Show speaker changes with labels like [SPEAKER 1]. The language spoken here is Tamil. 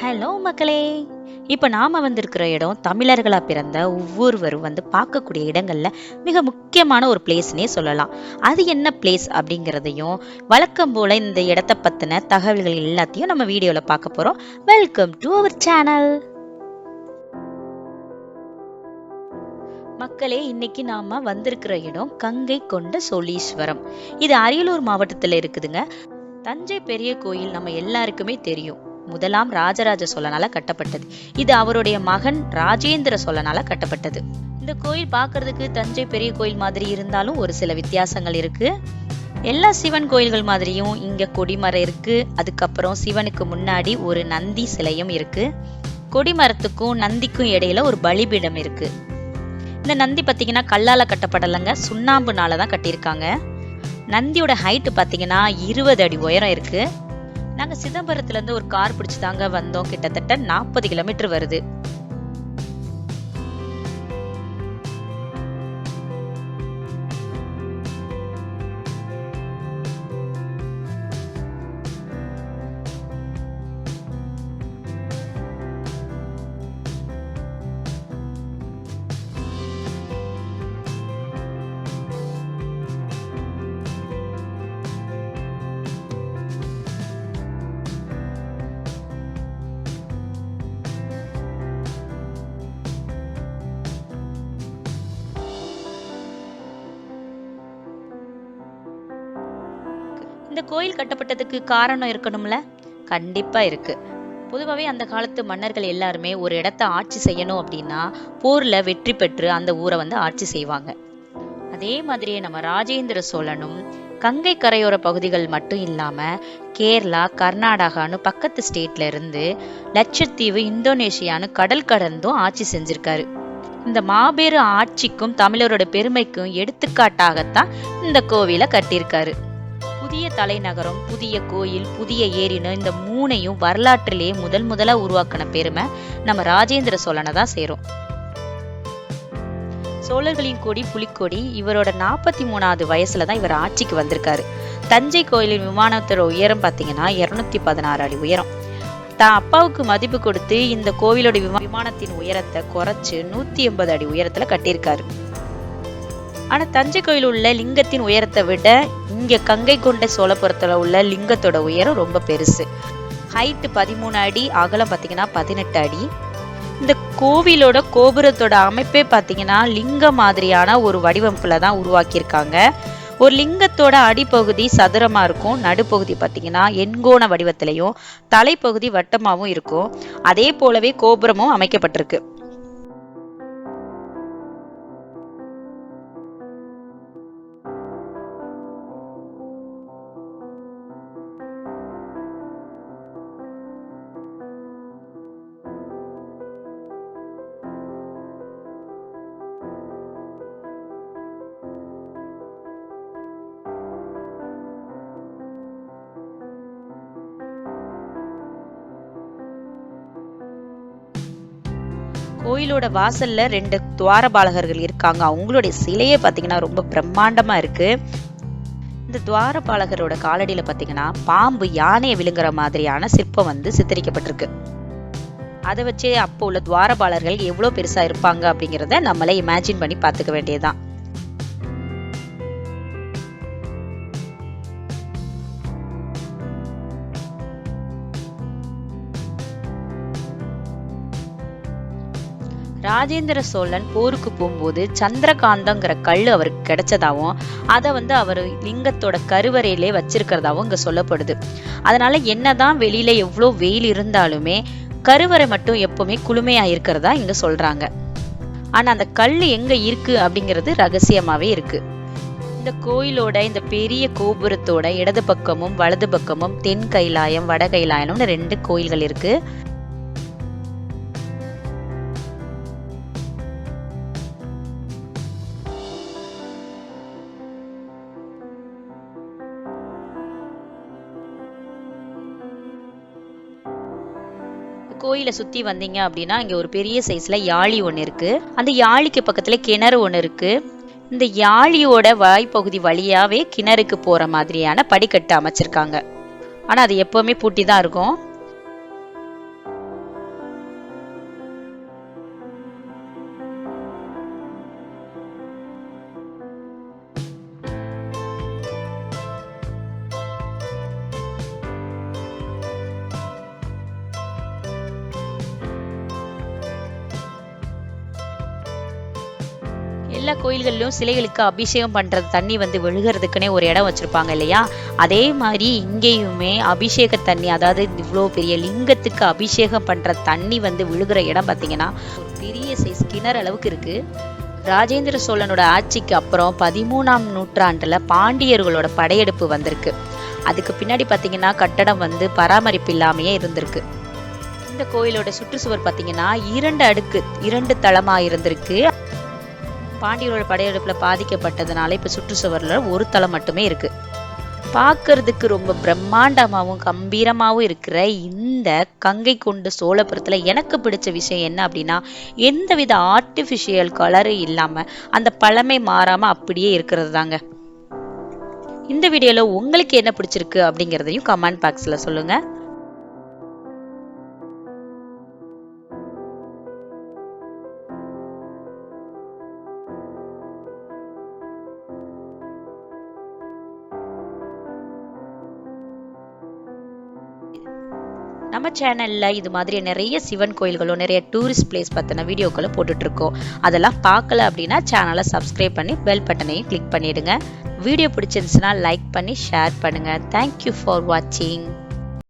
[SPEAKER 1] ஹலோ மக்களே. இப்போ நாம வந்திருக்கிற இடம் தமிழர்களாக பிறந்த ஒவ்வொருவரும் வந்து பார்க்கக்கூடிய இடங்களில் மிக முக்கியமான ஒரு பிளேஸ்னே சொல்லலாம். அது என்ன பிளேஸ் அப்படிங்கிறதையும் வழக்கம் போல இந்த இடத்த பற்றின தகவல்கள் எல்லாத்தையும் நம்ம வீடியோவில் பார்க்க போகிறோம் வெல்கம் டு அவர் சேனல் மக்களே இன்னைக்கு நாம வந்திருக்கிற இடம் கங்கை கொண்ட சோழீஸ்வரம். இது அரியலூர் மாவட்டத்தில் இருக்குதுங்க. தஞ்சை பெரிய கோயில் நம்ம எல்லாருக்குமே தெரியும். முதலாம் ராஜராஜ சோழனால கட்டப்பட்டது. இது அவருடைய மகன் ராஜேந்திர சோழனால கட்டப்பட்டது. இந்த கோயில் பார்க்கறதுக்கு தஞ்சை பெரிய கோயில் மாதிரி இருந்தாலும் ஒரு சில வித்தியாசங்கள் இருக்கு. எல்லா சிவன் கோயில்கள் மாதிரியும் இங்க கொடிமரம் இருக்கு. அதுக்கப்புறம் சிவனுக்கு முன்னாடி ஒரு நந்தி சிலையும் இருக்கு. கொடிமரத்துக்கும் நந்திக்கும் இடையில ஒரு பலிபீடம் இருக்கு. இந்த நந்தி பார்த்தீங்கன்னா கல்லால கட்டப்படலைங்க. சுண்ணாம்புனால தான் கட்டியிருக்காங்க. நந்தியோட ஹைட்டு பார்த்தீங்கன்னா இருபது அடி உயரம் இருக்கு. நாங்கள் சிதம்பரத்துலேருந்து ஒரு கார் பிடிச்சி தாங்க வந்தோம். கிட்டத்தட்ட நாற்பது கிலோமீட்டர் வருது. இந்த கோயில் கட்டப்பட்டதுக்கு காரணம் இருக்கணும்ல? கண்டிப்பா இருக்கு. பொதுவாகவே அந்த காலத்து மன்னர்கள் எல்லாருமே ஒரு இடத்த ஆட்சி செய்யணும் அப்படின்னா போர்ல வெற்றி பெற்று அந்த ஊரை வந்து ஆட்சி செய்வாங்க. அதே மாதிரியே நம்ம ராஜேந்திர சோழனும் கங்கை கரையோர பகுதிகள் மட்டும் இல்லாம கேரளா கர்நாடகான்னு பக்கத்து ஸ்டேட்ல இருந்து லட்சத்தீவு இந்தோனேஷியான்னு கடல் கடந்தும் ஆட்சி செஞ்சிருக்காரு. இந்த மாபெரும் ஆட்சிக்கும் தமிழரோட பெருமைக்கும் எடுத்துக்காட்டாகத்தான் இந்த கோவிலை கட்டியிருக்காரு. புதிய தலைநகரம் புதிய கோயில் புதிய ஏரின்னு இந்த மூணையும் வரலாற்றிலேயே முதல் முதலாக உருவாக்கின பெருமை நம்ம ராஜேந்திர சோழனை தான் சேரும். சோழர்களின் கொடி புலிக்கொடி இவரோட நாற்பத்தி மூணாவது வயசுல தான் இவர் ஆட்சிக்கு வந்திருக்காரு. தஞ்சை கோயிலின் விமானத்தோட உயரம் பார்த்தீங்கன்னா இரநூத்தி பதினாறு அடி உயரம். தான் அப்பாவுக்கு மதிப்பு கொடுத்து இந்த கோவிலோட விமானத்தின் உயரத்தை குறைச்சு நூத்தி எண்பது அடி உயரத்துல கட்டியிருக்காரு. ஆனால் தஞ்சை கோயில் உள்ள லிங்கத்தின் உயரத்தை விட இங்கே கங்கை கொண்ட சோழபுரத்தில் உள்ள லிங்கத்தோட உயரம் ரொம்ப பெருசு. ஹைட்டு பதிமூணு அடி அகலம் பார்த்தீங்கன்னா பதினெட்டு அடி. இந்த கோவிலோட கோபுரத்தோட அமைப்பே பார்த்தீங்கன்னா லிங்க மாதிரியான ஒரு வடிவமைப்பில் தான் உருவாக்கியிருக்காங்க. ஒரு லிங்கத்தோட அடிப்பகுதி சதுரமாக இருக்கும் நடுப்பகுதி பார்த்தீங்கன்னா எண்கோண வடிவத்திலையும் தலைப்பகுதி வட்டமாகவும் இருக்கும். அதே போலவே கோபுரமும் அமைக்கப்பட்டிருக்கு. கோயிலோட வாசல்ல ரெண்டு துவாரபாலகர்கள் இருக்காங்க. அவங்களுடைய சிலையே பார்த்தீங்கன்னா ரொம்ப பிரம்மாண்டமா இருக்கு. இந்த துவாரபாலகரோட காலடியில பார்த்தீங்கன்னா பாம்பு யானையை விழுங்குற மாதிரியான சிற்பம் வந்து சித்தரிக்கப்பட்டிருக்கு. அதை வச்சே அப்போ உள்ள துவாரபாலர்கள் எவ்வளோ பெருசாக இருப்பாங்க அப்படிங்கிறத நம்மளே இமேஜின் பண்ணி பார்த்துக்க வேண்டியதுதான். ராஜேந்திர சோழன் போருக்கு போகும்போது சந்திரகாந்தங்கிற கல் அவருக்கு கிடைச்சதாவும் அதை வந்து அவர் லிங்கத்தோட கருவறையிலே வச்சிருக்கிறதாவும் இங்கே சொல்லப்படுது. அதனால என்னதான் வெளியில எவ்வளோ வெயில் இருந்தாலுமே கருவறை மட்டும் எப்பவுமே குளுமையா இருக்கிறதா இங்க சொல்றாங்க. ஆனா அந்த கல் எங்க இருக்கு அப்படிங்கிறது ரகசியமாவே இருக்கு. இந்த கோயிலோட இந்த பெரிய கோபுரத்தோட இடது பக்கமும் வலது பக்கமும் தென் கைலாயம் வட கைலாயம்னு ரெண்டு கோயில்கள் இருக்கு. கோயிலை சுத்தி வந்தீங்க அப்படின்னா இங்க ஒரு பெரிய சைஸ்ல யாழி ஒன்று இருக்கு. அந்த யாழிக்கு பக்கத்துல கிணறு ஒன்று இருக்கு. இந்த யாழியோட வாய்ப்பகுதி வழியாவே கிணறுக்கு போற மாதிரியான படிக்கட்டு அமைச்சிருக்காங்க. ஆனா அது எப்பவுமே பூட்டி தான் இருக்கும். எல்லா கோயில்கள்லையும் சிலைகளுக்கு அபிஷேகம் பண்ணுற தண்ணி வந்து விழுகிறதுக்குன்னே ஒரு இடம் வச்சுருப்பாங்க இல்லையா? அதே மாதிரி இங்கேயுமே அபிஷேக தண்ணி அதாவது இவ்வளோ பெரிய லிங்கத்துக்கு அபிஷேகம் பண்ணுற தண்ணி வந்து விழுகிற இடம் பார்த்தீங்கன்னா ஒரு பெரிய சைஸ் கிணறு அளவுக்கு இருக்குது ராஜேந்திர சோழனோட ஆட்சிக்கு அப்புறம் பதிமூணாம் நூற்றாண்டில் பாண்டியர்களோட படையெடுப்பு வந்திருக்கு. அதுக்கு பின்னாடி பார்த்தீங்கன்னா கட்டடம் வந்து பராமரிப்பு இல்லாமையே இருந்திருக்கு. இந்த கோயிலோட சுற்றுச்சுவர் பார்த்தீங்கன்னா இரண்டு அடுக்கு இரண்டு தளமாக இருந்திருக்கு. பாண்டியரோட படையெடுப்பில் பாதிக்கப்பட்டதுனால இப்போ சுற்றுச்சுவரில் ஒரு தளம் மட்டுமே இருக்குது பார்க்கறதுக்கு ரொம்ப பிரம்மாண்டமாகவும் கம்பீரமாகவும் இருக்கிற இந்த கங்கை கொண்ட சோழபுரத்தில் எனக்கு பிடிச்ச விஷயம் என்ன அப்படின்னா எந்தவித ஆர்டிஃபிஷியல் கலரும் இல்லாமல் அந்த பழமை மாறாமல் அப்படியே இருக்கிறது தாங்க. இந்த வீடியோவில் உங்களுக்கு என்ன பிடிச்சிருக்கு அப்படிங்கிறதையும் கமெண்ட் பாக்ஸில் சொல்லுங்கள் நம்ம சேனலில் இது மாதிரி நிறைய சிவன் கோயில்களும் நிறைய டூரிஸ்ட் பிளேஸ் பற்றின வீடியோக்களும் போட்டுட்ருக்கோம். அதெல்லாம் பார்க்கல அப்படின்னா சேனலை சப்ஸ்கிரைப் பண்ணி பெல் பட்டனையும் கிளிக் பண்ணிடுங்க. வீடியோ பிடிச்சிருந்துச்சுன்னா லைக் பண்ணி ஷேர் பண்ணுங்கள் தேங்க்யூ ஃபார் வாட்சிங்